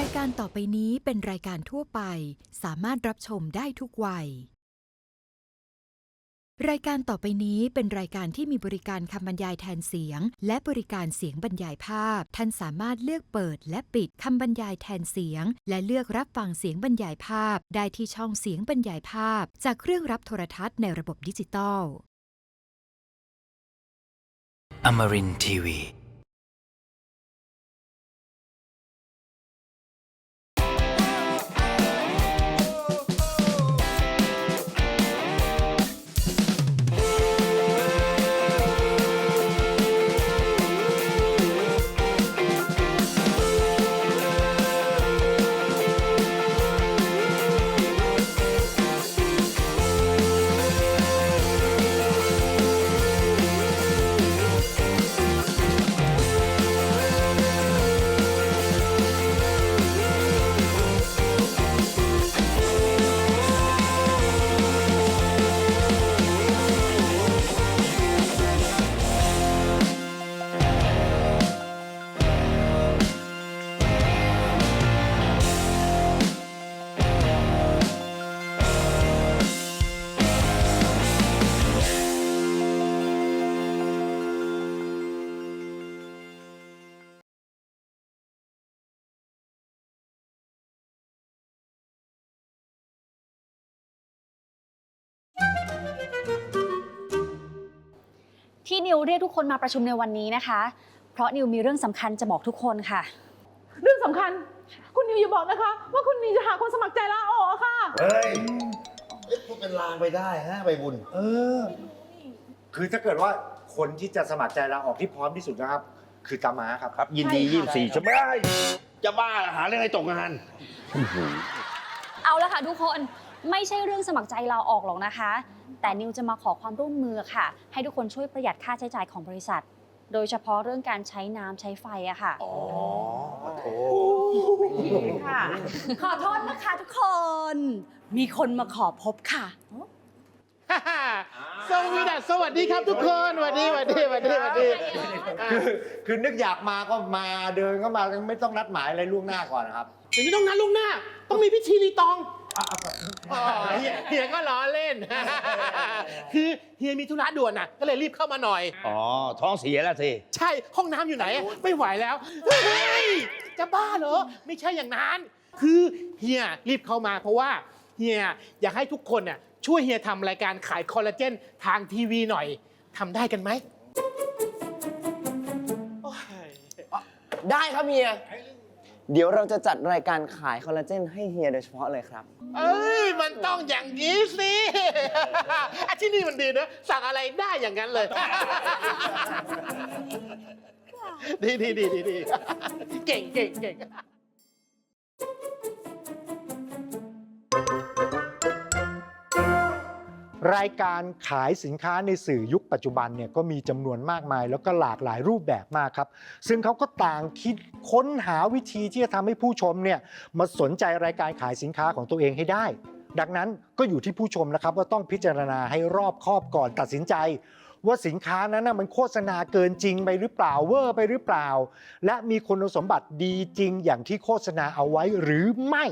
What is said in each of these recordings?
รายการต่อไปนี้เป็นรายการทั่วไป สามารถรับชมได้ทุกวัย รายการต่อไปนี้เป็นรายการที่มีบริการคำบรรยายแทนเสียง และบริการเสียงบรรยายภาพ ท่านสามารถเลือกเปิดและปิดคำบรรยายแทนเสียง และเลือกรับฟังเสียงบรรยายภาพ ได้ที่ช่องเสียงบรรยายภาพ จากเครื่องรับโทรทัศน์ในระบบดิจิตอล Amarin Tiwi. ที่นิวเรียกทุกคนมาประชุมในวันนี้นะคะ เพราะนิวมีเรื่องสำคัญจะบอกทุกคนค่ะ เรื่องสำคัญ คุณนิวอย่าบอกนะคะ ว่าคุณนิวจะหาคนสมัครใจลาออกอะค่ะ เฮ้ยพูดเป็นลางไปได้ฮะใบบุญ เออ คือถ้าเกิดว่าคนที่จะสมัครใจลาออกที่พร้อมที่สุดนะครับ คือตาม้าครับ ครับ ยินดี ใช่ค่ะยี่สิบสี่ชั่วโมงจะบ้าเหรอหาเรื่องให้ตกงาน เอาละค่ะทุกคน ไม่ใช่เรื่องสมัครใจลาออกหรอกนะคะ แต่นิวจะมาขอความร่วมมือค่ะ ให้ทุกคนช่วยประหยัดค่าใช้จ่ายของบริษัท โดยเฉพาะเรื่องการใช้น้ำใช้ไฟอะค่ะ อ๋อขอโทษค่ะ ขอโทษนะคะทุกคน มีคนมาขอพบค่ะสวีดัสสวัสดีครับทุกคนสวัสดีสวัสดีสวัสดีสวัสดีคือคือนึกอยากมาก็มาเดินก็มาไม่ต้องนัดหมายอะไรล่วงหน้าก่อนนะครับ เดี๋ยวนี้ต้องนัดล่วงหน้า ต้องมีพิธีรีตอง อ๋อเฮียเฮียก็ล้อเล่น คือเฮียมีธุระด่วนน่ะ ก็เลยรีบเข้ามาหน่อย อ๋อ ท้องเสียแล้วสิ ใช่ห้องน้ำอยู่ไหน ไม่ไหวแล้วเฮ้ยจะบ้าเหรอ ไม่ใช่อย่างนั้น คือเฮียรีบเข้ามาเพราะว่าเฮียอยากให้ทุกคนน่ะช่วยเฮียทำรายการขายคอลลาเจนทางทีวีหน่อยทำได้กันไหม ได้ครับเฮีย เดี๋ยวเราจะจัดรายการขายคอลลาเจนให้เฮียโดยเฉพาะเลยครับ เอ้ย มันต้องอย่างนี้สิอะที่นี่มันดีนะ สั่งอะไรได้อย่างนั้นเลย ดีดีดีดีดีเก่งเก่งเก่ง รายการขายสินค้าในสื่อยุคปัจจุบันเนี่ยก็มีจำนวนมากมาย แล้วก็หลากหลายรูปแบบมากครับ ซึ่งเขาก็ต่างคิดค้นหาวิธีที่จะทำให้ผู้ชมเนี่ยมาสนใจรายการขายสินค้าของตัวเองให้ได้ ดังนั้นก็อยู่ที่ผู้ชมนะครับว่าต้องพิจารณาให้รอบคอบก่อนตัดสินใจ ว่าสินค้านั้นนะมันโฆษณาเกินจริงไปหรือเปล่าเวอร์ไปหรือเปล่า และมีคุณสมบัติดีจริงอย่างที่โฆษณาเอาไว้หรือไม่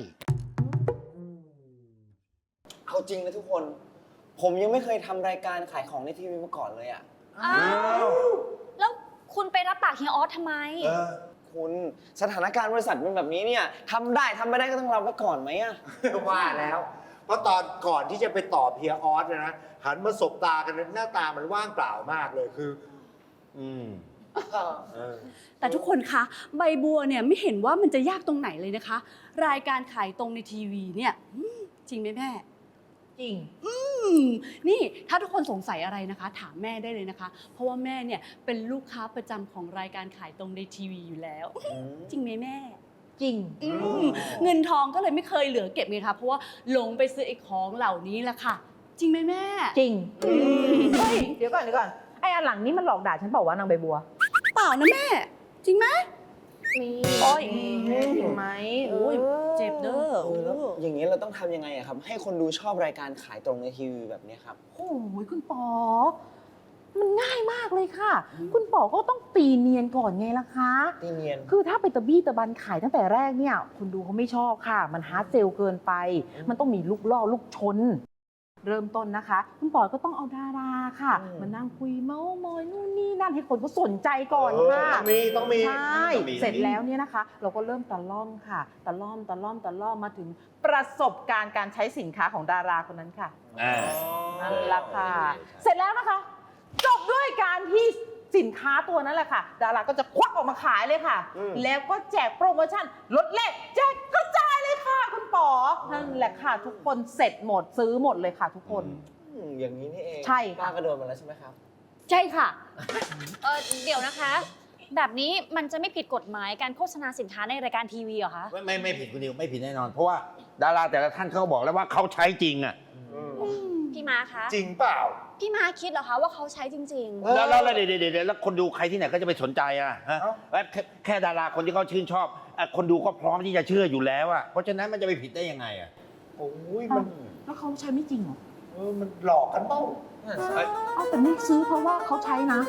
เอาจริงนะทุกคน ผมยังไม่เคยทำรายการขายของในทีวีมาก่อนเลยอะอ้าวแล้วคุณไปรับปากเฮียออสทำไมคุณสถานการณ์บริษัทเป็นแบบนี้เนี่ยทำได้ทำไม่ได้ก็ต้องรับไว้ก่อนไหมอะว่าแล้ว เพราะตอนก่อนที่จะไปตอบเฮียออสเนยนะ หันมาสบตากันหน้าตามันว่างเปล่ามากเลยคือ อืมเออ แต่ทุกคนคะ ใบบัวเนี่ยไม่เห็นว่ามันจะยากตรงไหนเลยนะคะ รายการขายตรงในทีวีเนี่ยอืมจริงไหมแม่ จริง อืมนี่ถ้าทุกคนสงสัยอะไรนะคะ ถามแม่ได้เลยนะคะ เพราะว่าแม่เนี่ยเป็นลูกค้าประจำของรายการขายตรงในทีวีอยู่แล้ว จริงไหมแม่ จริง อืมเงินทองก็เลยไม่เคยเหลือเก็บไงคะเพราะว่าหลงไปซื้อไอ้ของเหล่านี้แหละค่ะ จริงไหมแม่ จริงอืมเฮ้ยเดี๋ยวก่อนเดี๋ยวก่อนไอ้อันหลังนี้มันหลอกด่าฉันเปล่าวะนางใบบัว เปล่านะแม่ จริงไหม มีโอ้ยแม่จริงไหมโอ้ยเจ็บเด้อเออแล้วอย่างนี้เราต้องทำยังไงอะครับ ให้คนดูชอบรายการขายตรงในทีวีแบบเนี้ยครับ โอ้ยคุณปอ มันง่ายมากเลยค่ะ คุณป๋อก็ต้องตีเนียนก่อนไงล่ะคะตีเนียน คือถ้าไปตะบี้ตะบันขายตั้งแต่แรกเนี่ยคุณดูเขาไม่ชอบค่ะ มันฮาร์ดเซลเกินไป มันต้องมีลูกล่อลูกชน เริ่มต้นนะคะ คุณป๋อก็ต้องเอาดาราค่ะ อืม มานั่งคุยเมาส์มอยนู่นนี่นั่นให้คนเขาสนใจก่อนค่ะต้องมีต้องมีใช่ ต้องมีเสร็จแล้วเนี่ยนะคะ เราก็เริ่มตะล่อมค่ะตะล่อมตะล่อมตะล่อมมาถึงประสบการณ์การใช้สินค้าของดาราคนนั้นค่ะอ่า นั่นแหละค่ะ เสร็จแล้วนะคะ จบด้วยการที่ สินค้าตัวนั้นแหละค่ะ ดาราก็จะควักออกมาขายเลยค่ะ อืม แล้วก็แจกโปรโมชั่นลดเลขแจกกระจายเลยค่ะ คุณป๋อนั่นแหละค่ะ ทุกคนเสร็จหมดซื้อหมดเลยค่ะ ทุกคน อืมอย่างนี้นี่เองใช่ค่ะ ป้าก็โดนมาแล้วใช่ไหมครับ ใช่ค่ะ เออเดี๋ยวนะคะ แบบนี้มันจะไม่ผิดกฎหมายการโฆษณาสินค้าในรายการทีวีเหรอคะ ไม่ไม่ไม่ผิดคุณนิวไม่ผิดแน่นอน เพราะว่าดาราแต่ละท่านเขาบอกแล้วว่าเขาใช้จริงอะ พี่ม้าคะ จริงเปล่า พี่ม้าคิดเหรอคะว่าเขาใช้จริง เออ แล้วแล้วแล้วเดี๋ยวเดี๋ยวเดี๋ยวแล้วคนดูใครที่ไหนก็จะไปสนใจอะฮะแล้วแค่แค่ดาราคนที่เขาชื่นชอบอะคนดูก็พร้อมที่จะเชื่ออยู่แล้วอะเพราะฉะนั้นมันจะไปผิดได้ยังไงอะโอ้ยมันแล้วเขาใช้ไม่จริงเหรอเออมันหลอกกันเปล่า เอาแต่นี่ซื้อเพราะว่าเขาใช้นะ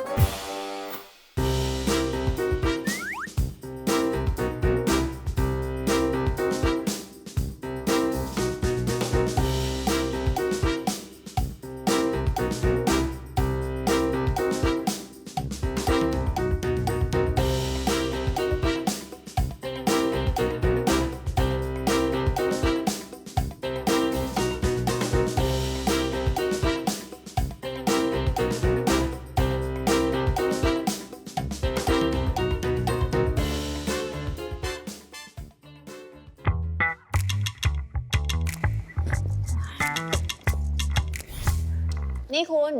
นี่คุณ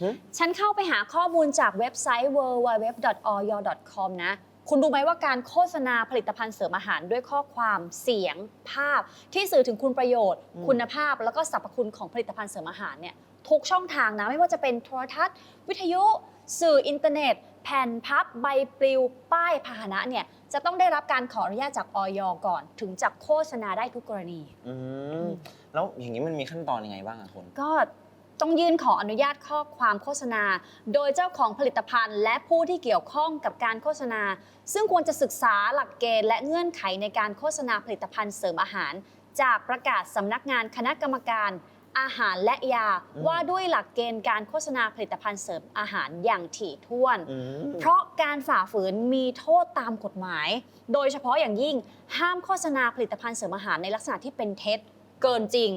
หึฉันเข้าไปหาข้อมูลจากเว็บไซต์ www.oyo.com นะ คุณรู้ไหมว่าการโฆษณาผลิตภัณฑ์เสริมอาหารด้วยข้อความเสียงภาพ ที่สื่อถึงคุณประโยชน์ คุณภาพ แล้วก็สรรพคุณของผลิตภัณฑ์เสริมอาหารเนี่ยทุกช่องทางนะ ไม่ว่าจะเป็นโทรทัศน์ วิทยุ สื่ออินเทอร์เน็ต แผ่นพับ ใบปลิว ป้ายพาหนะเนี่ยจะต้องได้รับการขออนุญาตจากออยก่อน ถึงจะโฆษณาได้ทุกกรณี อืม แล้วอย่างนี้มันมีขั้นตอนยังไงบ้างอะคุณก็ ต้องยื่นขออนุญาตข้อความโฆษณา โดยเจ้าของผลิตภัณฑ์ และผู้ที่เกี่ยวข้องกับการโฆษณา ซึ่งควรจะศึกษาหลักเกณฑ์และเงื่อนไขในการโฆษณาผลิตภัณฑ์เสริมอาหาร จากประกาศสำนักงานคณะกรรมการอาหารและยาว่าด้วยหลักเกณฑ์การโฆษณาผลิตภัณฑ์เสริมอาหารอย่างถี่ถ้วน เพราะการฝ่าฝืนมีโทษตามกฎหมาย โดยเฉพาะอย่างยิ่งห้ามโฆษณาผลิตภัณฑ์เสริมอาหารในลักษณะที่เป็นเท็จเกินจริง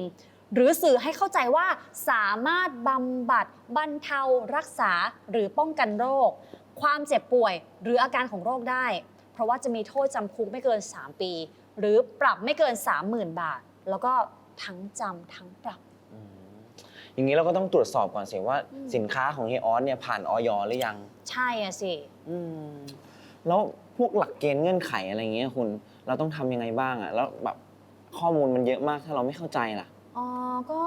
หรือสื่อให้เข้าใจว่าสามารถบำบัดบรรเทารักษาหรือป้องกันโรค ความเจ็บป่วยหรืออาการของโรคได้ เพราะว่าจะมีโทษจำคุกไม่เกิน 3 ปี หรือปรับไม่เกิน 30,000 บาท แล้วก็ทั้งจำทั้งปรับอืมอย่างนี้เราก็ต้องตรวจสอบก่อนสิว่าอืมสินค้าของเฮียออสเนี่ยผ่านออยหรือยัง ใช่อะสิอืมแล้วพวกหลักเกณฑ์เงื่อนไขอะไรเงี้ยคุณ เราต้องทำยังไงบ้างอะแล้วแบบข้อมูลมันเยอะมากถ้าเราไม่เข้าใจล่ะ อ๋อ ก็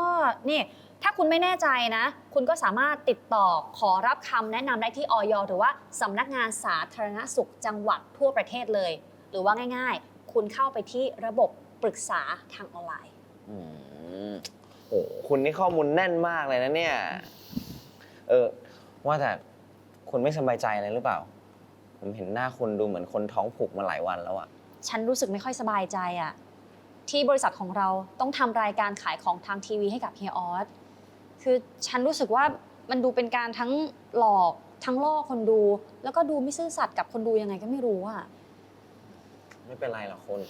นี่ถ้าคุณไม่แน่ใจนะ คุณก็สามารถติดต่อขอรับคำแนะนำได้ที่ออยหรือว่าสำนักงานสาธารณสุขจังหวัดทั่วประเทศเลย หรือว่าง่าย ๆ คุณเข้าไปที่ระบบปรึกษาทางออนไลน์ อืมโอ้คุณนี่ข้อมูลแน่นมากเลยนะเนี่ย เออ ว่าแต่คุณไม่สบายใจอะไรหรือเปล่า ผมเห็นหน้าคุณดูเหมือนคนท้องผูกมาหลายวันแล้วอะฉันรู้สึกไม่ค่อยสบายใจอะ ที่บริษัทของเราต้องทำรายการขายของทางทีวีให้กับเฮียออสคือฉันรู้สึกว่ามันดูเป็นการทั้งหลอกทั้งล่อคนดู แล้วก็ดูไม่ซื่อสัตย์กับคนดูยังไงก็ไม่รู้อะไม่เป็นไรหรอกคุณ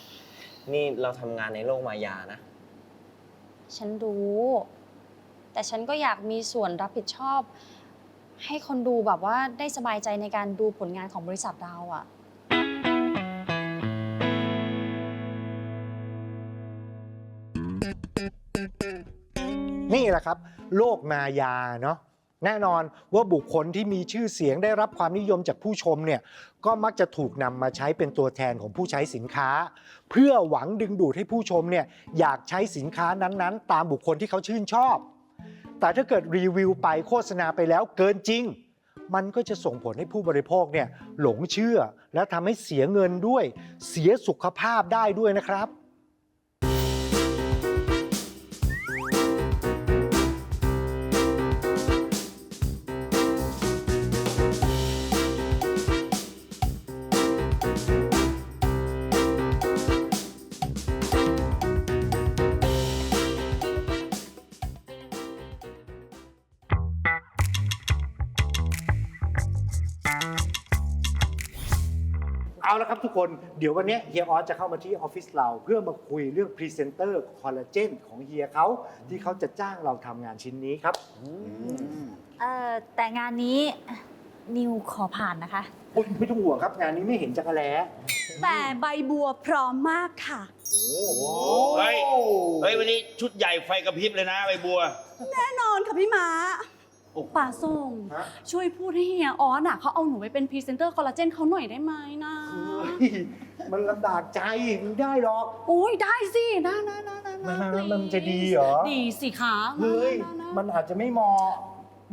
นี่เราทำงานในโลกมายานะ ฉันรู้ แต่ฉันก็อยากมีส่วนรับผิดชอบ ให้คนดูแบบว่าได้สบายใจในการดูผลงานของบริษัทเราอะ นี่แหละครับ โลกมายาเนาะแน่นอนว่าบุคคลที่มีชื่อเสียงได้รับความนิยมจากผู้ชมเนี่ยก็มักจะถูกนำมาใช้เป็นตัวแทนของผู้ใช้สินค้า เพื่อหวังดึงดูดให้ผู้ชมเนี่ยอยากใช้สินค้านั้นๆ ตามบุคคลที่เขาชื่นชอบ แต่ถ้าเกิดรีวิวไปโฆษณาไปแล้วเกินจริง มันก็จะส่งผลให้ผู้บริโภคเนี่ยหลงเชื่อและทำให้เสียเงินด้วย เสียสุขภาพได้ด้วยนะครับ ละครับทุกคนเดี๋ยววันนี้เฮียออสจะเข้ามาที่ออฟฟิศเรา เพื่อมาคุยเรื่องพรีเซนเตอร์คอลลาเจนของเฮียเขาที่เขาจะจ้างเราทำงานชิ้นนี้ครับ เอ่อแต่งานนี้นิวขอผ่านนะคะ โอ๊ยไม่ต้องห่วงครับ งานนี้ไม่เห็นจักรแล้แต่ใบบัวพร้อมมากค่ะ เฮ้ย เฮ้ย วันนี้ชุดใหญ่ไฟกระพริบเลยนะใบบัว แน่นอนค่ะพี่ม้า ป่าส่ง ฮะ ช่วยพูดให้เฮียออสอะเขาเอาหนูไปเป็นพรีเซนเตอร์คอลลาเจนเขาหน่อยได้ไหมนะเฮ้ยมันลำบากใจมันได้หรอกโอ้ยได้สิได้ได้ได้ได้มันมัน please มันจะดีเหรอ ดีสิคะเฮ้ยาามันอาจจะไม่เหมาะ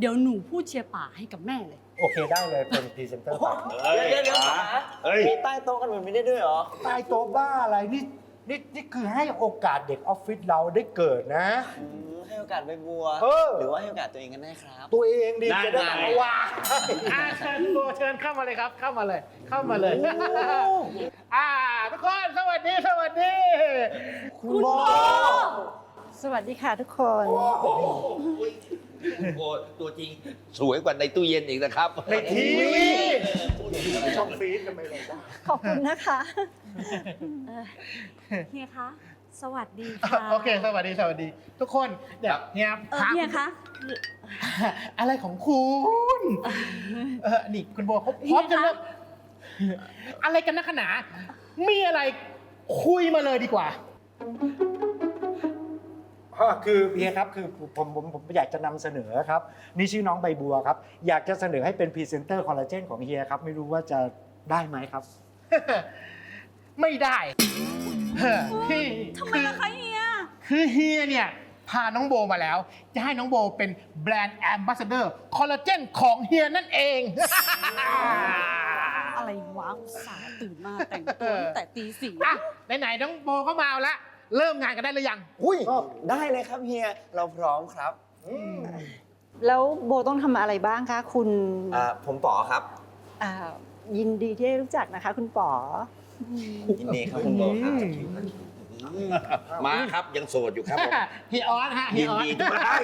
เดี๋ยวหนูพูดเชียร์ป่าให้กับแม่เลย โอเคได้เลยเป็นพรีเซนเตอร์ไปเฮ้ยเดี๋ยวเดี๋ยวป๋าป๋าเฮ้ย มีใต้โต๊ะกันแบบนี้ได้ด้วยเหรอ ใต้โต๊ะบ้าอะไรนี่ นี่นี่คือให้โอกาสเด็กออฟฟิศเราได้เกิดนะอืมให้โอกาสใบบัว เออ หรือว่าให้โอกาสตัวเองกันแน่ครับ ตัวเองดีได้จะได้ได้เอาว่าอ่าเชิญโบเชิญเข้ามาเลยครับ เข้ามาเลย เข้ามาเลย อ่าทุกคนสวัสดีสวัสดี คุณโบสวัสดีค่ะทุกคน โอ้ตัวจริง สวยกว่าในตู้เย็นอีกนะครับ ในทีวี ช่องฟีดทำไมเราได้ขอบคุณนะคะเอ่อเฮียคะ สวัสดีค่ะโอเค สวัสดี สวัสดี ทุกคนเดี๋ยวเนี่ยเออถามเฮียคะ อะไรของคุณเออนี่คุณโบเขาพร้อมจะเริ่มอะไรกันนักหนา มีอะไรคุยมาเลยดีกว่า อ่าคือเฮียครับคือผมผมผมอยากจะนำเสนอครับ นี่ชื่อน้องใบบัวครับ อยากจะเสนอให้เป็นพรีเซนเตอร์คอลลาเจนของเฮียครับ ไม่รู้ว่าจะได้ไหมครับ ไม่ได้เฮ้อที่ทำไมล่ะคะเฮีย คือเฮียเนี่ยพาน้องโบมาแล้ว จะให้น้องโบเป็นแบรนด์แอมบาสเดอร์คอลลาเจนของเฮียนั่นเอง อะไรวะอุตส่าห์ตื่นมาแต่งตัวตั้งแต่ตีสี่อะไหนๆน้องโบก็มาแล้ว เริ่มงานกันได้หรือยัง อุ้ยได้เลยครับเฮียเราพร้อมครับแล้วโบต้องทำอะไรบ้างคะ คุณอ่าผมป๋อครับอ่ายินดีที่ได้รู้จักนะคะ คุณป๋อ ยินดีครับคุณโบครับมาครับยังโสดอยู่ครับผมเฮียออสฮะเฮียิยนออสดีทุกท่าน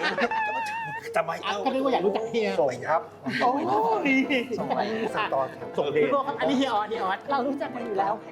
ทำไมอะเอ้าก็นึกว่าอยากรู้จักเฮียส่งครับโอ้ดีส่งไปส่งตอนครับส่งเดคุณทโบครับอันนี้เฮียออสเฮียออสเรารู้จักกันอยู่แล้วเ